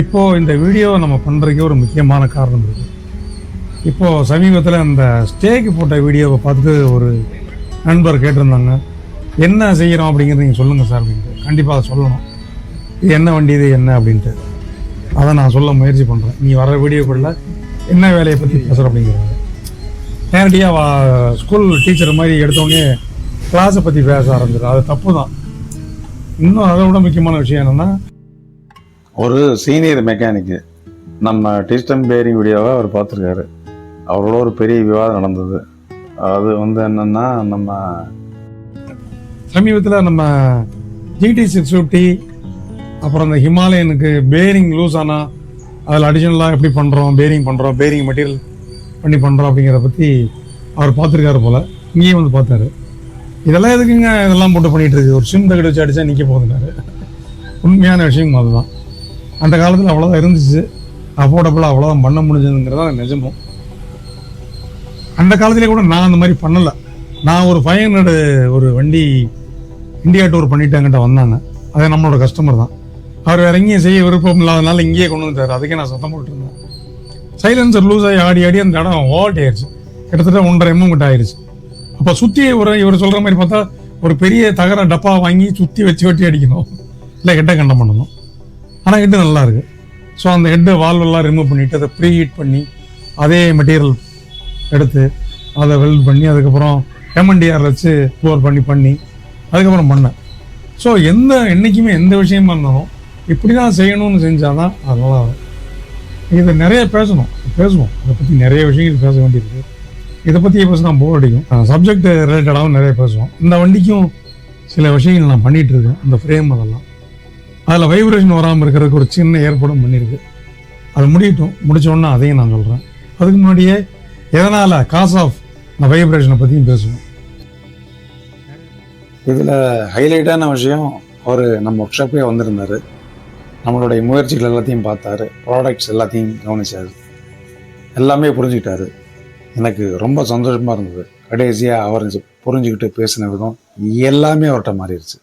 இப்போது இந்த வீடியோவை நம்ம பண்ணுறதுக்கே ஒரு முக்கியமான காரணம் இருக்குது இப்போது சமீபத்தில் அந்த ஸ்டேக்கு போட்ட வீடியோவை பார்த்துட்டு ஒரு நண்பர் கேட்டிருந்தாங்க. என்ன செய்கிறோம் அப்படிங்கிறது நீங்கள் சொல்லுங்கள் சார் அப்படின்ட்டு. கண்டிப்பாக அதை சொல்லணும். இது என்ன வண்டி இது என்ன அப்படின்ட்டு. அதை நான் சொல்ல முயற்சி பண்ணுறேன் நீ வர வீடியோக்குள்ளே என்ன வேலையை பற்றி பேசுகிற அப்படிங்கிறாங்க நேரடியாக வா ஸ்கூல் டீச்சர் மாதிரி எடுத்தோடனே கிளாஸை பற்றி பேச ஆரம்பிச்சிடும் அது தப்பு தான் இன்னும் அதை விட முக்கியமான விஷயம் என்னென்னா ஒரு சீனியர் மெக்கானிக்கு. நம்ம டிஸ்டம் பேரிங் வீடியோவை அவர் பார்த்துருக்காரு. அவரோட ஒரு பெரிய விவாதம் நடந்தது. அது வந்து என்னன்னா நம்ம சமீபத்தில் நம்ம ஜிடி சிக்ஸ் ஃபிஃப்டி அப்புறம் இந்த ஹிமாலயனுக்கு பேரிங் லூஸ் ஆனால் அதில் அடிஷனலாக எப்படி பண்ணுறோம் பேரிங் பண்ணுறோம் பேரிங் மெட்டீரியல் பண்ணி பண்ணுறோம் அப்படிங்கிறத பற்றி அவர் பார்த்துருக்காரு போல். இங்கேயும் வந்து பார்த்தாரு. இதெல்லாம் எதுக்குங்க இதெல்லாம் போட்டு பண்ணிகிட்டு இருக்கு? ஒரு சிம் தகடு வச்சு அடித்தா நிற்க போகுதுனாரு உண்மையான விஷயம் அதுதான். அந்த காலத்தில் அவ்வளோதான் இருந்துச்சு. அஃபோர்டபுளாக அவ்வளோதான் பண்ண முடிஞ்சதுங்கிறதா நிஜமும். அந்த காலத்திலே கூட நான் அந்த மாதிரி பண்ணலை. நான் ஒரு ஃபைவ் ஹண்ட்ரடு ஒரு வண்டி இந்தியா டூர் பண்ணிட்டாங்கிட்ட வந்தாங்க அது நம்மளோட கஸ்டமர் தான். அவர் வேற எங்கேயும் செய்ய விருப்பம் இல்லாதனால இங்கேயே கொண்டு வந்துட்டார். அதுக்கே நான் சத்தம் போட்டுருந்தேன் சைலன்சர் லூஸ் ஆகி ஆடி ஆடி அந்த இடம் ஓல்ட் ஆயிடுச்சு கிட்டத்தட்ட ஒன்றரை எம்எம் கிட்ட ஆயிடுச்சு அப்போ சுற்றி ஒரு இவர் சொல்கிற மாதிரி பார்த்தா ஒரு பெரிய தகர டப்பா வாங்கி சுற்றி வச்சு வெட்டி அடிக்கணும். இல்லை கெட்ட கண்டம் பண்ணணும். ஆனால் ஹெட்டு நல்லாயிருக்கு ஸோ அந்த ஹெட்டு வால்வெல்லாம் ரிமூவ் பண்ணிட்டு அதை ப்ரீ ஹீட் பண்ணி அதே மெட்டீரியல் எடுத்து அதை வெல்ட் பண்ணி அதுக்கப்புறம் எம்என்டிஆர் வச்சு ஃப்ளோர் பண்ணி பண்ணி அதுக்கப்புறம் பண்ணேன். ஸோ எந்த என்றைக்குமே எந்த விஷயமா இருந்தாலும் இப்படி தான் செய்யணும்னு செஞ்சால் தான் அது நல்லா இதை நிறைய பேசணும் பேசுவோம். இதை பற்றி நிறைய விஷயங்கள் பேச வேண்டியிருக்கு. இதை பற்றி பேசினா போர் அடிக்கும். சப்ஜெக்ட் ரிலேட்டடாகவும் நிறைய பேசுவோம். இந்த வண்டிக்கும் சில விஷயங்கள் நான் பண்ணிகிட்டு இருக்கேன். இந்த ஃப்ரேம் அதெல்லாம். அதில் வைப்ரேஷன் வராமல் இருக்கிறதுக்கு ஒரு சின்ன ஏற்பாடும் பண்ணியிருக்கு. அது முடியட்டும். முடிச்ச அதையும் நான் சொல்கிறேன் அதுக்கு முன்னாடியே எதனால் காஸ் ஆஃப் இந்த வைப்ரேஷனை பற்றியும் பேசுவோம் இதில் ஹைலைட்டான விஷயம் அவர் நம்ம ஒர்க் ஷாப்பே வந்திருந்தார். நம்மளுடைய முயற்சிகள் எல்லாத்தையும் பார்த்தாரு. ப்ராடக்ட்ஸ் எல்லாத்தையும் கவனித்தார் எல்லாமே புரிஞ்சுக்கிட்டாரு. எனக்கு ரொம்ப சந்தோஷமாக இருந்தது. கடைசியாக அவர் புரிஞ்சுக்கிட்டு பேசின விதம் எல்லாமே அவர்கிட்ட மாறிடுச்சு.